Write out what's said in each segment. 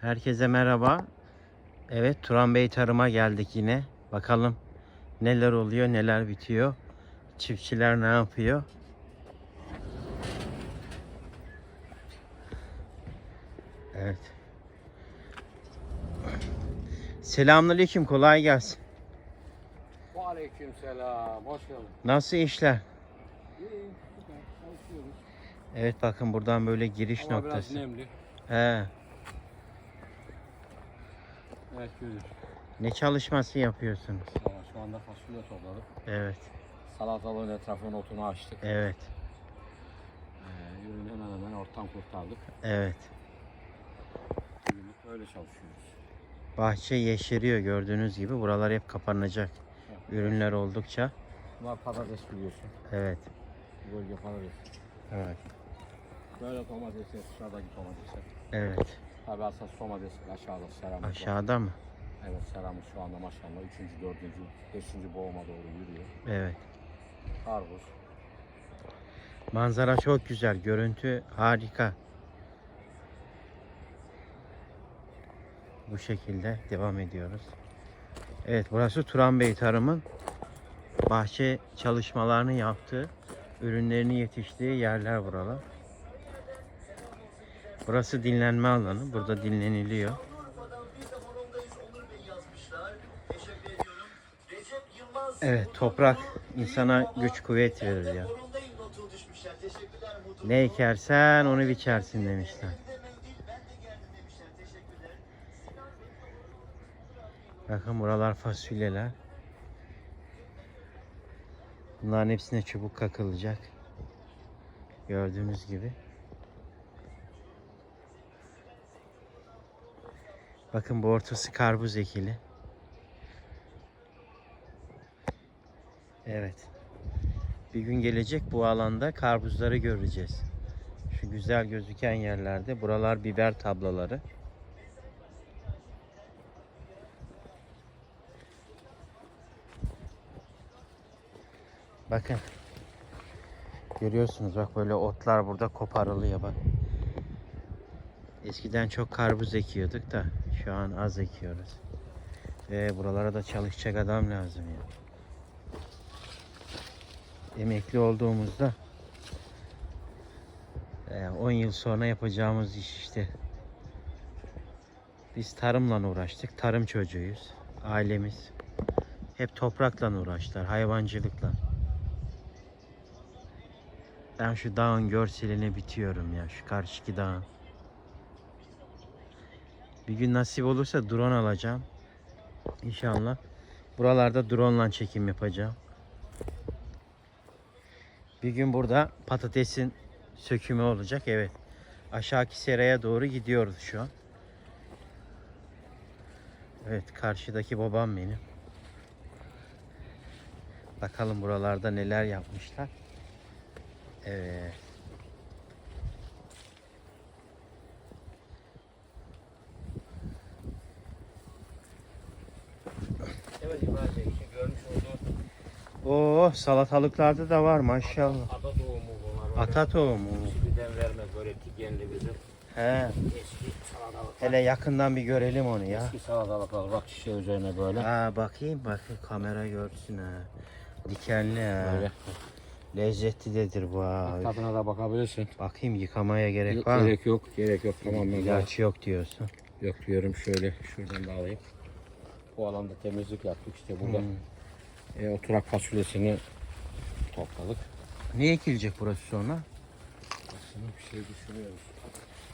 Herkese merhaba. Evet Turan Bey tarıma geldik yine. Bakalım neler oluyor, neler bitiyor. Çiftçiler ne yapıyor? Evet. Selamünaleyküm, kolay gelsin. Aleyküm selam, hoş geldin. Nasıl işler? İyi, süper, çalışıyoruz. Evet bakın buradan böyle giriş Ama biraz noktası. nemli. He. Evet. Ne çalışması yapıyorsunuz? Ama şu anda fasulye topladık. Evet. Salatalığın etrafına otunu açtık. Evet. Ee, ürünü hemen hemen ortadan kurtardık. Evet. Bugünlük öyle çalışıyoruz. Bahçe yeşeriyor gördüğünüz gibi. Buralar hep kapanacak. Ürünler oldukça. Bunlar patates biliyorsun. Evet. Bölge patates. Evet. Böyle domatesler, dışarıdaki domatesler. Evet. Tabii asas domates aşağıda seramik var. Aşağıda mı? Evet seramik şu anda maşallah 3. 4. 5. boğuma doğru yürüyor. Evet. Karpuz. Manzara çok güzel. Görüntü harika. Bu şekilde devam ediyoruz. Evet burası Turan Bey tarımın bahçe çalışmalarını yaptığı, ürünlerini yetiştiği yerler buralar. Burası dinlenme alanı. Burada dinleniliyor. Evet toprak insana güç kuvvet verir ya. Ne ekersen onu biçersin demişler. Bakın buralar fasulyeler. Bunların hepsine çubuk kakılacak. Gördüğünüz gibi. Bakın bu ortası karpuz ekili. Evet. Bir gün gelecek bu alanda karpuzları göreceğiz. Şu güzel gözüken yerlerde. Buralar biber tablaları. Bakın. Görüyorsunuz bak böyle otlar burada koparılıyor bak. Eskiden çok karpuz ekiyorduk da şu an az ekiyoruz. Ve buralara da çalışacak adam lazım ya. Emekli olduğumuzda e, 10 yıl sonra yapacağımız iş işte. Biz tarımla uğraştık. Tarım çocuğuyuz. Ailemiz hep toprakla uğraştılar. Hayvancılıkla. Ben şu dağın görseline bitiyorum ya. Şu karşıki dağın. Bir gün nasip olursa drone alacağım. İnşallah. Buralarda drone ile çekim yapacağım. Bir gün burada patatesin sökümü olacak. Evet. Aşağıki seraya doğru gidiyoruz şu an. Evet karşıdaki babam benim. Bakalım buralarda neler yapmışlar. Evet. Evet İbrahim Bey, işte görmüş olduğun Oo salatalıklarda da var maşallah. ata tohumu bunlar. Ata tohumu. Şimdiden verme böyle tigenli bizim He. eski salatalıklar. Hele yakından bir görelim onu ya. Eski salatalıklar bak şişe üzerine böyle. Ha bakayım bakayım kamera görsün ha. Dikenli ha. Böyle. Lezzetlidir bu ha. Tadına da bakabilirsin. Bakayım yıkamaya gerek var mı? Gerek yok, gerek yok. Tamamen. İlaç yok diyorsun. Yok diyorum şöyle şuradan da alayım. Bu alanda temizlik yaptık işte burada. Hmm. E, oturak fasulyesini topladık. Ne ekilecek burası sonra? Aslında bir şey düşünüyoruz.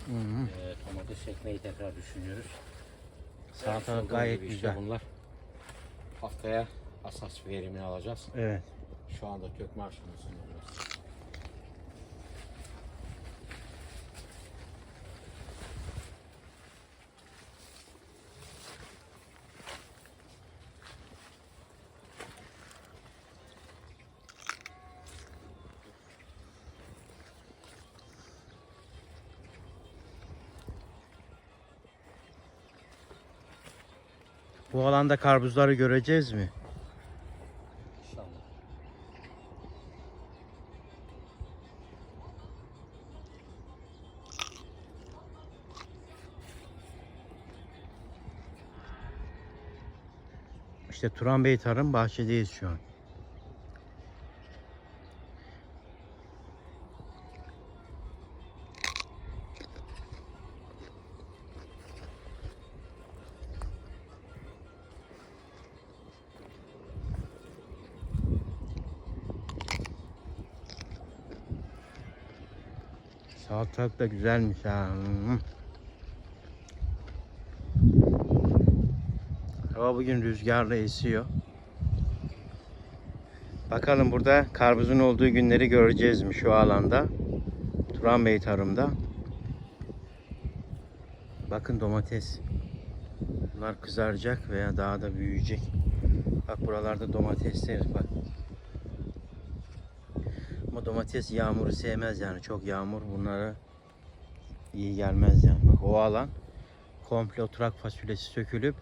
Hı hı. E, domates ekmeği tekrar düşünüyoruz. Salatalık Olduğu gayet gibi güzel. Işte bunlar. Haftaya asas verimini alacağız. Evet. Şu anda dökme aşamasındayız. Bu alanda karpuzları göreceğiz mi? İşte Turan Bey Tarım Bahçedeyiz şu an. Salatalık da güzelmiş ha. Hmm. Hava bugün rüzgarla esiyor. Bakalım burada karpuzun olduğu günleri göreceğiz mi şu alanda? Turan Bey tarımda. Bakın domates. Bunlar kızaracak veya daha da büyüyecek. Bak buralarda domatesler bak. Ama domates yağmuru sevmez yani. Çok yağmur bunlara iyi gelmez yani. Bak o alan komple oturak fasulyesi sökülüp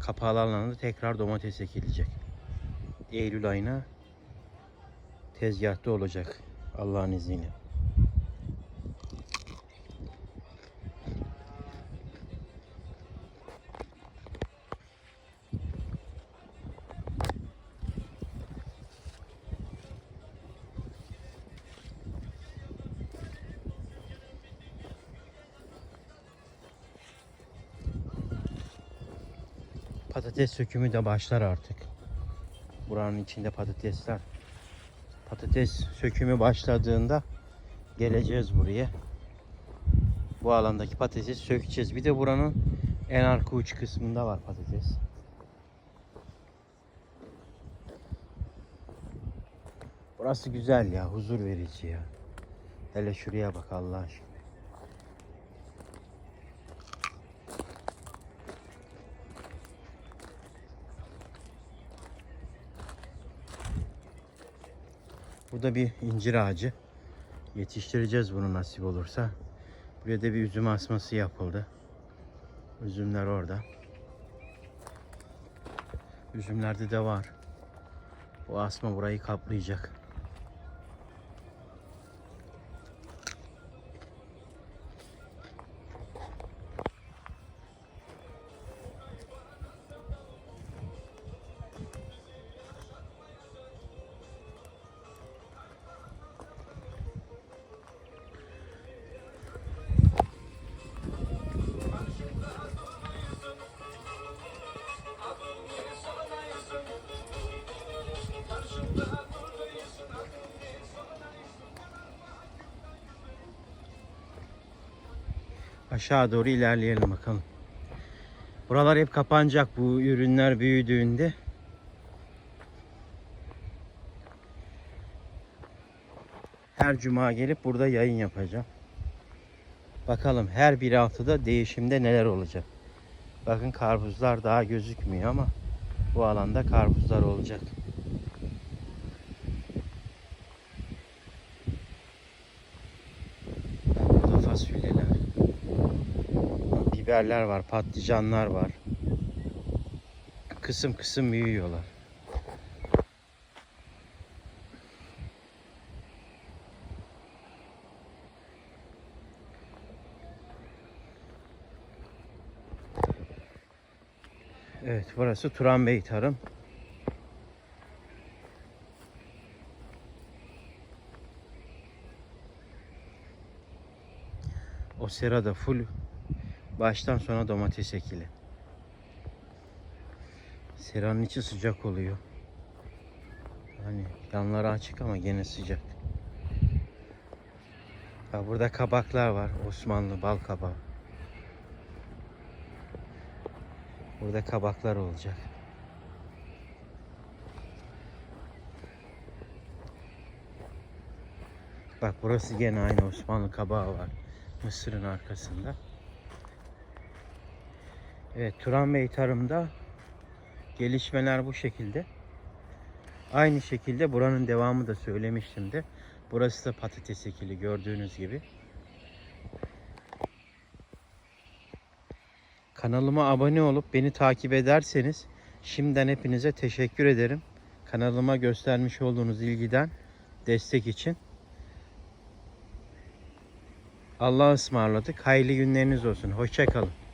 kapalı alanda tekrar domates ekilecek. Eylül ayına tezgahta olacak Allah'ın izniyle. Patates sökümü de başlar artık. Buranın içinde patatesler. Patates sökümü başladığında geleceğiz buraya. Bu alandaki patatesi sökeceğiz. Bir de buranın en arka uç kısmında var patates. Burası güzel ya, huzur verici ya. Hele şuraya bak Allah aşkına. Burada bir incir ağacı. Yetiştireceğiz bunu nasip olursa. Buraya da bir üzüm asması yapıldı. Üzümler orada. Üzümlerde de var. Bu asma burayı kaplayacak. Aşağı doğru ilerleyelim bakalım. Buralar hep kapanacak bu ürünler büyüdüğünde. Her cuma gelip burada yayın yapacağım. Bakalım her bir haftada değişimde neler olacak. Bakın karpuzlar daha gözükmüyor ama bu alanda karpuzlar olacak. Burada fasulyeler. Biberler var, patlıcanlar var. Kısım kısım büyüyorlar. Evet, burası Turan Bey Tarım. O serada full baştan sona domates ekili. Seranın içi sıcak oluyor. Yani yanları açık ama gene sıcak. Bak burada kabaklar var. Osmanlı bal kabağı. Burada kabaklar olacak. Bak burası gene aynı Osmanlı kabağı var. Mısırın arkasında. Evet Turan Bey tarımda gelişmeler bu şekilde. Aynı şekilde buranın devamı da söylemiştim de. Burası da patates ekili gördüğünüz gibi. Kanalıma abone olup beni takip ederseniz şimdiden hepinize teşekkür ederim. Kanalıma göstermiş olduğunuz ilgiden, destek için. Allah'a ısmarladık. Hayırlı günleriniz olsun. Hoşçakalın.